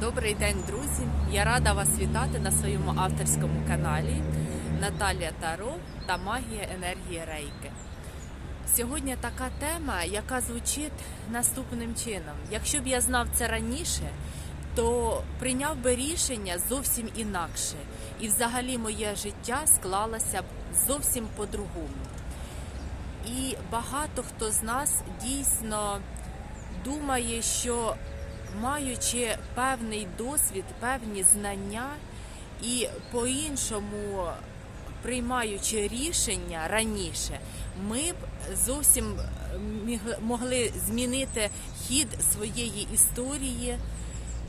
Добрий день, друзі! Я рада вас вітати на своєму авторському каналі Наталія Таро та Магія енергії Рейки. Сьогодні така тема, яка звучить наступним чином. Якщо б я знав це раніше, то прийняв би рішення зовсім інакше, і взагалі моє життя склалося б зовсім по-другому. І багато хто з нас дійсно думає, що маючи певний досвід, певні знання і по-іншому приймаючи рішення раніше, ми б зовсім могли змінити хід своєї історії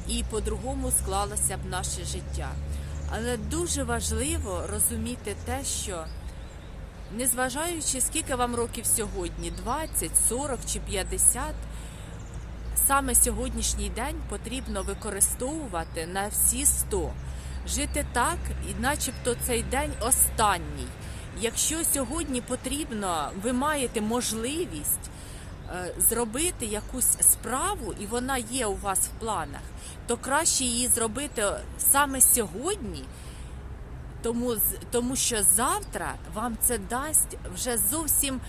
і по-другому склалося б наше життя. Але дуже важливо розуміти те, що незважаючи скільки вам років сьогодні 20, 40 чи 50, саме сьогоднішній день потрібно використовувати на всі 100. Жити так, і начебто цей день останній. Якщо сьогодні потрібно, ви маєте можливість е, зробити якусь справу, і вона є у вас в планах, то краще її зробити саме сьогодні, тому, тому що завтра вам це дасть вже зовсім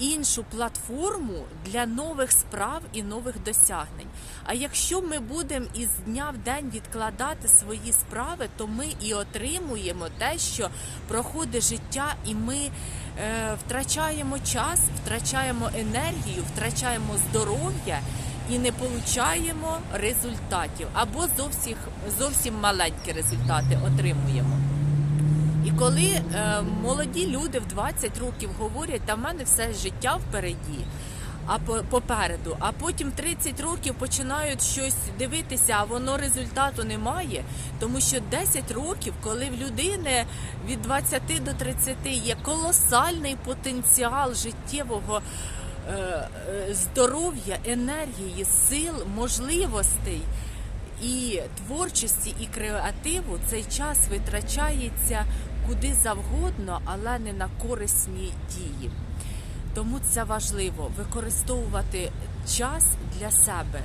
іншу платформу для нових справ і нових досягнень. А якщо ми будемо із дня в день відкладати свої справи, то ми і отримуємо те, що проходить життя, і ми е, втрачаємо час, втрачаємо енергію, втрачаємо здоров'я. І не получаємо результатів або зовсім зовсім маленькі результати отримуємо. І коли е, молоді люди в 20 років говорять, та в мене все життя впереді, а по- попереду, а потім 30 років починають щось дивитися, а воно результату немає. Тому що 10 років, коли в людини від 20 до 30 є колосальний потенціал життєвого е, е, здоров'я, енергії, сил, можливостей і творчості, і креативу цей час витрачається куди завгодно, але не на корисні дії. Тому це важливо використовувати час для себе,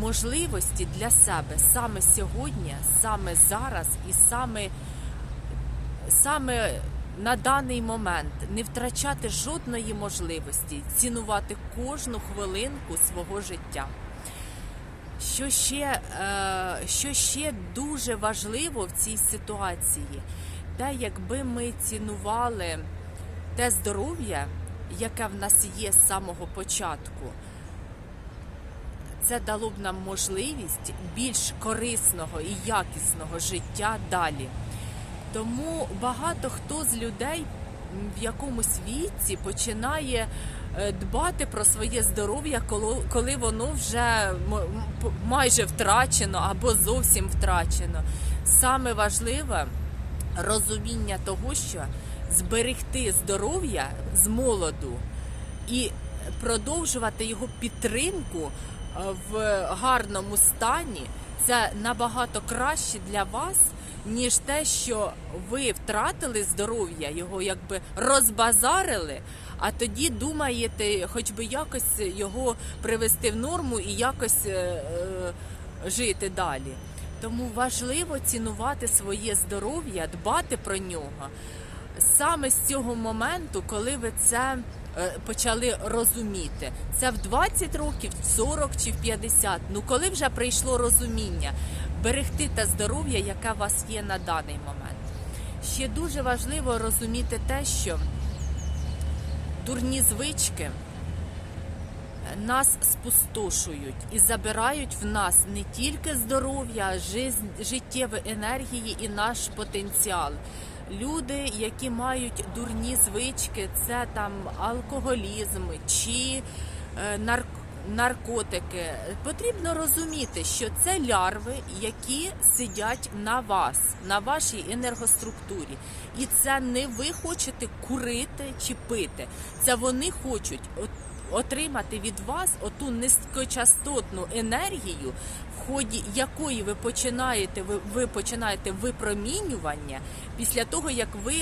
можливості для себе саме сьогодні, саме зараз і саме, саме на даний момент не втрачати жодної можливості, цінувати кожну хвилинку свого життя. Що ще, е, що ще дуже важливо в цій ситуації, те, якби ми цінували те здоров'я, яке в нас є з самого початку, це дало б нам можливість більш корисного і якісного життя далі. Тому багато хто з людей в якомусь віці починає е, дбати про своє здоров'я, коли воно вже майже втрачено або зовсім втрачено. Саме важливе розуміння того, що зберегти здоров'я з молоду і продовжувати його підтримку е, в гарному стані, це набагато краще для вас, ніж те, що ви втратили здоров'я, його якби розбазарили, а тоді думаєте, хоч би якось його привести в норму і якось е, е, жити далі. Тому важливо цінувати своє здоров'я, дбати про нього саме з цього моменту, коли ви це е, почали розуміти. Це в 20 років, в 40 чи в 50. Ну коли вже прийшло розуміння, берегти те здоров'я, яке у вас є на даний момент. Ще дуже важливо розуміти те, що дурні звички нас спустошують і забирають в нас не тільки здоров'я, а життєві енергії і наш потенціал. Люди, які мають дурні звички, це там алкоголізм чи е, нар- наркотики. Потрібно розуміти, що це лярви, які сидять на вас, на вашій енергоструктурі. І це не ви хочете курити чи пити. Це вони хочуть отримати від вас оту низькочастотну енергію, в ході якої ви починаєте ви, ви починаєте випромінювання після того, як ви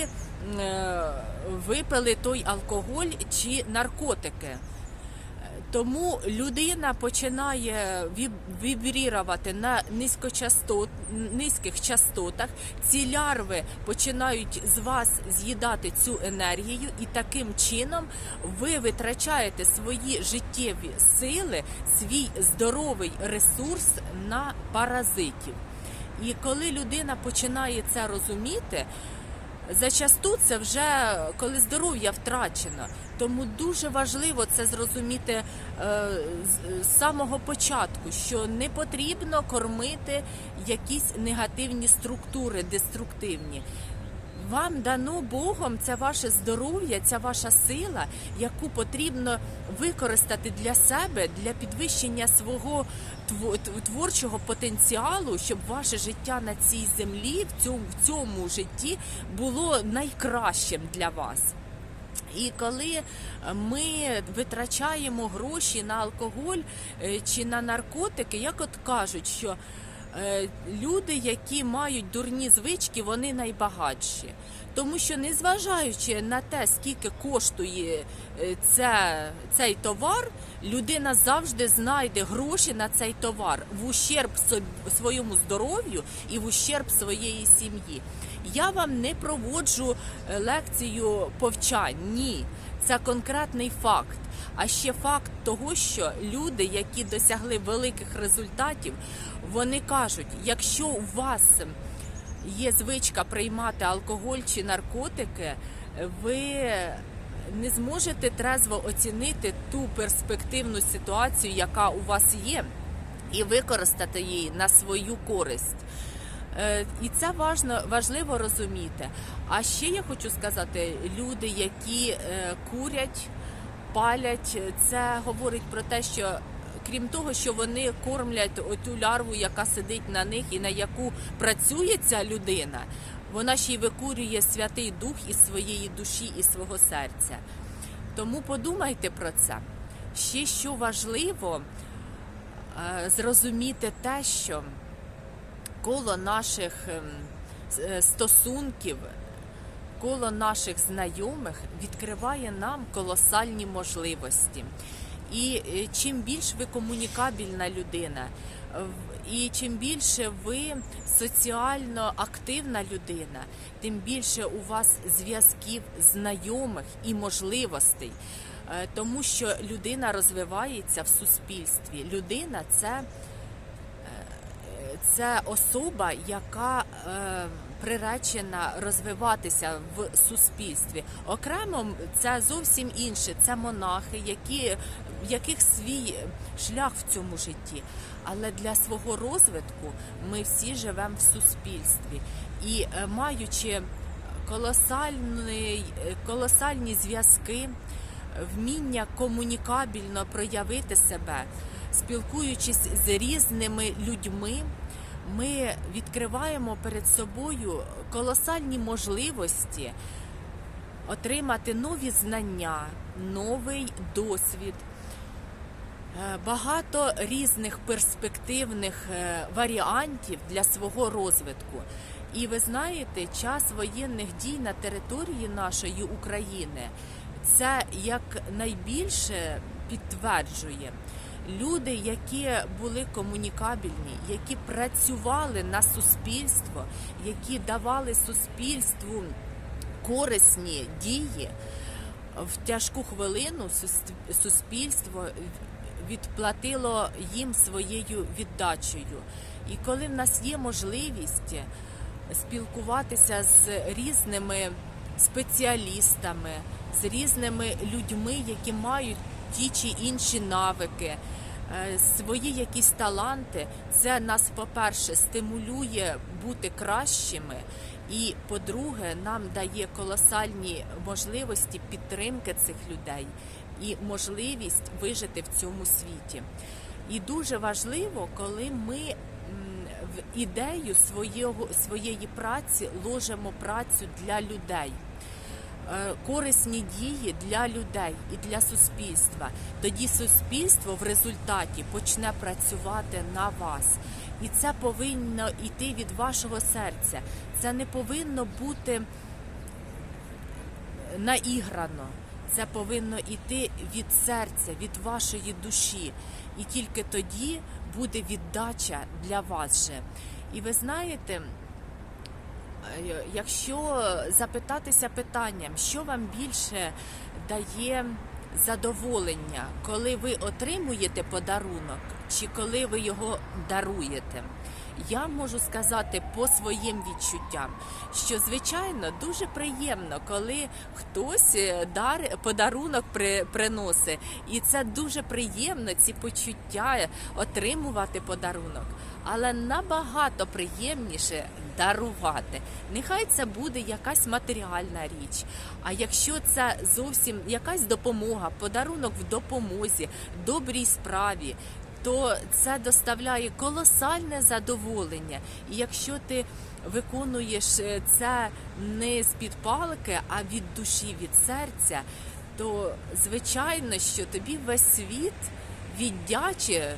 е, випили той алкоголь чи наркотики. Тому людина починає вібрірувати на низькочастот, низьких частотах. Ці лярви починають з вас з'їдати цю енергію, і таким чином ви витрачаєте свої життєві сили, свій здоровий ресурс на паразитів. І коли людина починає це розуміти, Зачасту це вже коли здоров'я втрачено. Тому дуже важливо це зрозуміти е, з, самого початку, що не потрібно кормити якісь негативні структури, деструктивні. Вам дано Богом це ваше здоров'я, ця ваша сила, яку потрібно використати для себе для підвищення свого тво- творчого потенціалу, щоб ваше життя на цій землі в цьому, в цьому житті було найкращим для вас. І коли ми витрачаємо гроші на алкоголь е, чи на наркотики, як от кажуть, що е, люди, які мають дурні звички, вони найбагатші. Тому що, незважаючи на те, скільки коштує е, це, цей товар, людина завжди знайде гроші на цей товар в ущерб своєму здоров'ю і в ущерб своєї сім'ї. Я вам не проводжу е, лекцію повчань. Ні, це конкретний факт. А ще факт того, що люди, які досягли великих результатів, вони кажуть, якщо у вас є звичка приймати алкоголь чи наркотики, ви не зможете трезво оцінити ту перспективну ситуацію, яка у вас є, і використати її на свою користь. Е, І це важно, важливо розуміти. А ще я хочу сказати, люди, які е, курять, палять, це говорить про те, що крім того, що вони кормлять оту лярву, яка сидить на них і на яку працює ця людина, вона ще й викурює Святий Дух із своєї душі і свого серця. Тому подумайте про це. Ще що важливо е, зрозуміти те, що коло наших ем, е, стосунків, коло наших знайомих відкриває нам колосальні можливості. І е, чим більш ви комунікабельна людина, і чим більше ви соціально активна людина, тим більше у вас зв'язків, знайомих і можливостей. Е, Тому що людина розвивається в суспільстві. Людина це це особа, яка е, приречена розвиватися в суспільстві. Окремо це зовсім інше. Це монахи, які, в яких свій шлях в цьому житті. Але для свого розвитку ми всі живемо в суспільстві і е, маючи колосальний, е, колосальні зв'язки, вміння комунікабельно проявити себе, спілкуючись з різними людьми, ми відкриваємо перед собою колосальні можливості отримати нові знання, новий досвід. Е, Багато різних перспективних е, варіантів для свого розвитку. І ви знаєте, час воєнних дій на території нашої України це як найбільше підтверджує. Люди, які були комунікабельні, які працювали на суспільство, які давали суспільству корисні дії, в тяжку хвилину суспільство відплатило їм своєю віддачею. І коли в нас є можливість спілкуватися з різними спеціалістами, з різними людьми, які мають ті чи інші навики, е, свої якісь таланти, це нас, по-перше, стимулює бути кращими. І по-друге, нам дає колосальні можливості підтримки цих людей і можливість вижити в цьому світі. І дуже важливо, коли ми в ідею своєї праці ложимо працю для людей. Е, Корисні дії для людей і для суспільства. Тоді суспільство в результаті почне працювати на вас. І це повинно йти від вашого серця. Це не повинно бути наіграно. Це повинно йти від серця, від вашої душі. І тільки тоді буде віддача для вас же. І ви знаєте, якщо запитатися питанням, що вам більше дає задоволення, коли ви отримуєте подарунок, чи коли ви його даруєте? Я можу сказати по своїм відчуттям, що звичайно дуже приємно, коли хтось е, дар подарунок при, приносить, і це дуже приємно, ці почуття отримувати подарунок. Але набагато приємніше дарувати. Нехай це буде якась матеріальна річ. А якщо це зовсім якась допомога, подарунок в допомозі, добрій справі, то це доставляє колосальне задоволення. І якщо ти виконуєш е, це не з під палки, а від душі, від серця, то звичайно, що тобі весь світ віддяче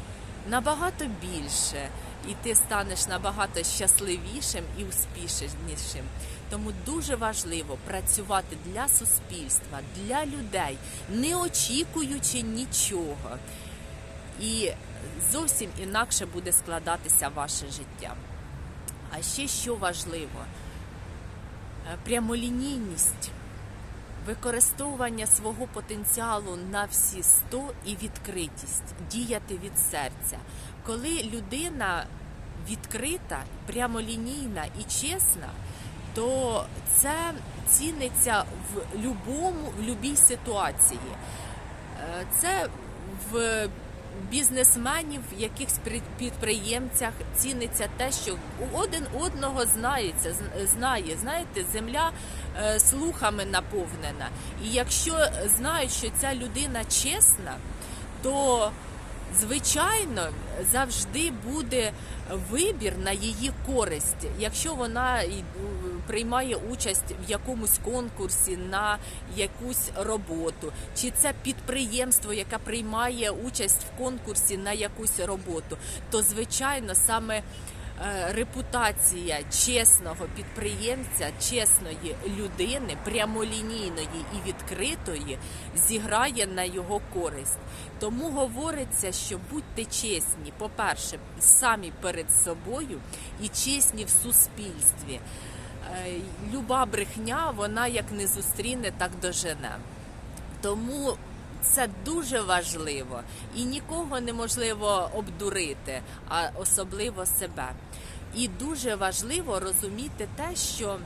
набагато більше, і ти станеш набагато щасливішим і успішнішим. Тому дуже важливо працювати для суспільства, для людей, не очікуючи нічого. І зовсім інакше буде складатися ваше життя. А ще що важливо, Е, прямолінійність, використовування свого потенціалу на всі 100 і відкритість, діяти від серця. Коли людина відкрита, прямолінійна і чесна, то це ціниться в любому, в любій ситуації. Е, Це в бізнесменів, якихось при- підприємцях ціниться те, що один одного знається, знає. Знаєте, земля е, слухами наповнена. І якщо знають, що ця людина чесна, то звичайно завжди буде вибір на її користь, якщо вона приймає участь в якомусь конкурсі на якусь роботу, чи це підприємство, яке приймає участь в конкурсі на якусь роботу, то звичайно саме. е, Репутація чесного підприємця, чесної людини, прямолінійної і відкритої зіграє на його користь. Тому говориться, що будьте чесні, по-перше, самі перед собою і чесні в суспільстві. Е, Люба брехня, вона як не зустріне, так дожене. Тому це дуже важливо і нікого неможливо обдурити, а особливо себе. І дуже важливо розуміти те, що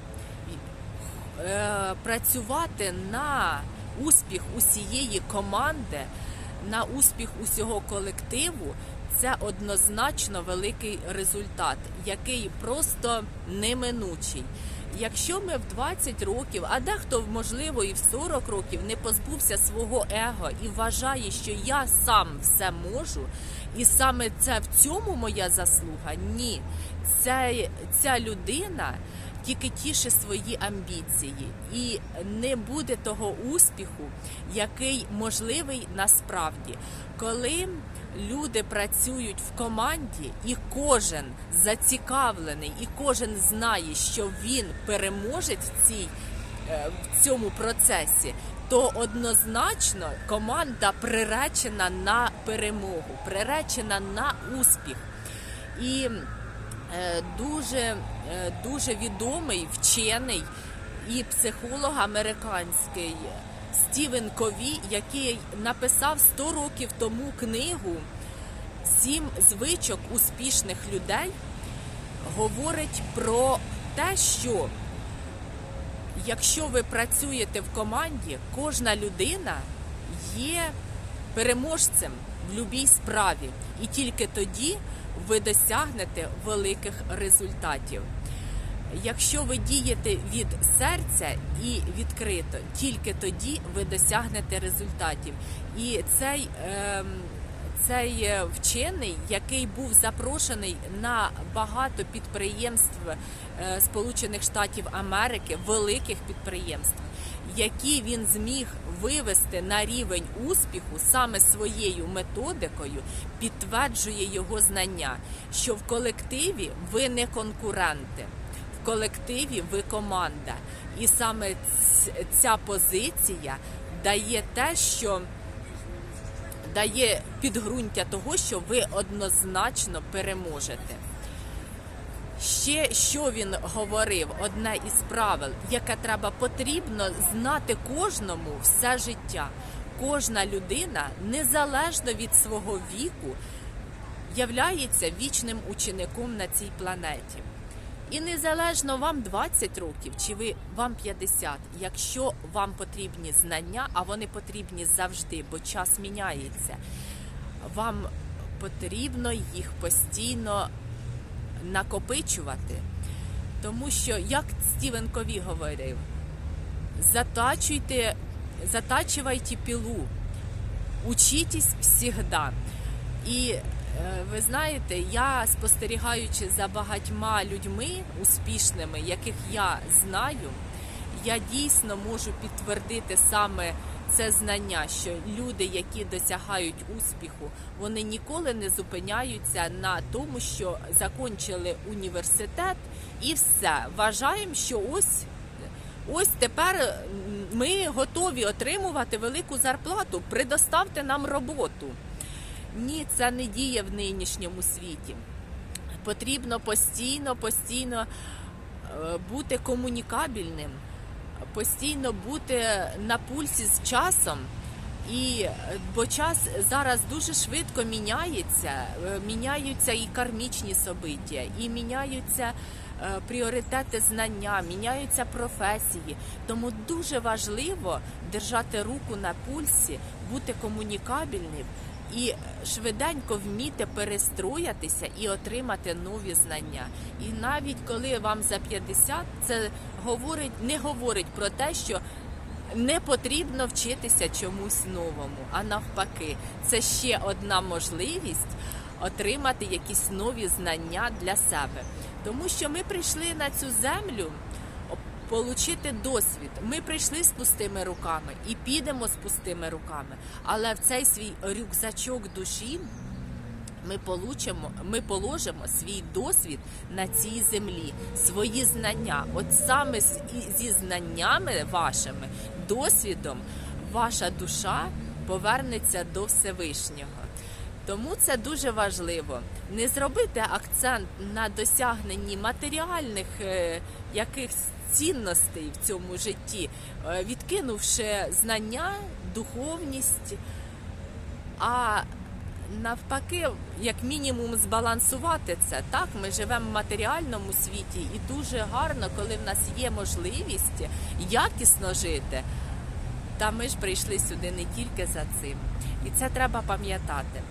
е, працювати на успіх усієї команди, на успіх усього колективу. Це однозначно великий результат, який просто неминучий. Якщо ми в 20 років, а дехто можливо і в 40 років не позбувся свого его і вважає, що я сам все можу, і саме це в цьому моя заслуга. Ні, це, ця людина тільки тіше свої амбіції, і не буде того успіху, який можливий насправді, коли люди працюють в команді, і кожен зацікавлений, і кожен знає, що він переможець в цій е, в цьому процесі, то однозначно команда приречена на перемогу, приречена на успіх. І е, дуже, е, дуже відомий вчений і психолог американський Стівен Кові, який написав 100 років тому книгу Сім звичок успішних людей, говорить про те, що якщо ви працюєте в команді, кожна людина є переможцем в будь-якій справі, і тільки тоді ви досягнете великих результатів. Якщо ви дієте від серця і відкрито, тільки тоді ви досягнете результатів. І цей, ем, цей е, вчений, який був запрошений на багато підприємств е, Сполучених Штатів Америки, великих підприємств, які він зміг вивести на рівень успіху саме своєю методикою, підтверджує його знання, що в колективі ви не конкуренти колективі ви команда. І саме ця позиція дає те, що дає підґрунтя того, що ви однозначно переможете. Ще що він говорив, одне із правил, яке треба потрібно знати кожному все життя. Кожна людина, незалежно від свого віку, являється вічним учеником на цій планеті. І незалежно вам 20 років чи ви вам 50, якщо вам потрібні знання, а вони потрібні завжди, бо час міняється, вам потрібно їх постійно накопичувати. Тому що, як Стівен Кові говорив, затачуйте, затачивайте пілу, учитесь всегда. І ви знаєте, я спостерігаючи за багатьма людьми успішними, яких я знаю, я дійсно можу підтвердити саме це знання, що люди, які досягають успіху, вони ніколи не зупиняються на тому, що закінчили університет, і все вважаємо, що ось. Ось тепер ми готові отримувати велику зарплату. Предоставте нам роботу. Ні, це не діє в нинішньому світі. Потрібно постійно, постійно е, бути комунікабельним, постійно бути на пульсі з часом. І е, бо час зараз дуже швидко міняється, е, міняються і кармічні собиття, і міняються пріоритети знання, міняються професії. Тому дуже важливо держати руку на пульсі, бути комунікабельним і швиденько вміти перестроїтися і отримати нові знання. І навіть коли вам за 50, це говорить, не говорить про те, що не потрібно вчитися чомусь новому, а навпаки, це ще одна можливість отримати якісь нові знання для себе. Тому що ми прийшли на цю землю отримати досвід. Ми прийшли з пустими руками і підемо з пустими руками. Але в цей свій рюкзачок душі ми получимо, ми положимо свій досвід на цій землі, свої знання. От саме зі знаннями вашими, досвідом, ваша душа повернеться до Всевишнього. Тому це дуже важливо не зробити акцент на досягненні матеріальних е, якихось цінностей в цьому житті, е, відкинувши знання, духовність, а навпаки, як мінімум, збалансувати це. Так, ми живемо в матеріальному світі, і дуже гарно, коли в нас є можливість якісно жити. Та ми ж прийшли сюди не тільки за цим, і це треба пам'ятати.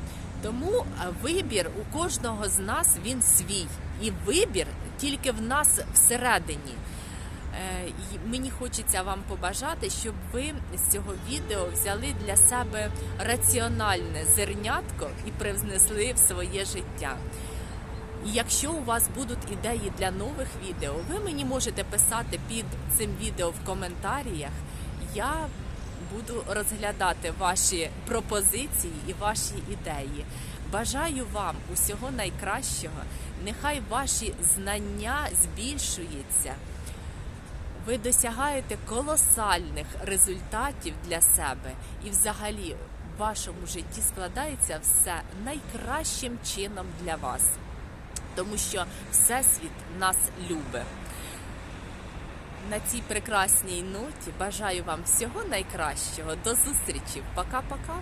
Тому е, вибір у кожного з нас він свій, і вибір тільки в нас всередині. Е, Мені хочеться вам побажати, щоб ви з цього відео взяли для себе раціональне зернятко і привнесли в своє життя. І якщо у вас будуть ідеї для нових відео, ви мені можете писати під цим відео в коментарях. Я буду розглядати ваші пропозиції і ваші ідеї. Бажаю вам усього найкращого. Нехай ваші знання збільшуються. Ви досягаєте колосальних результатів для себе, і взагалі в вашому житті складається все найкращим чином для вас, тому що Всесвіт нас любить. На цій прекрасній ноті бажаю вам всього найкращого. До зустрічі. Пока-пока.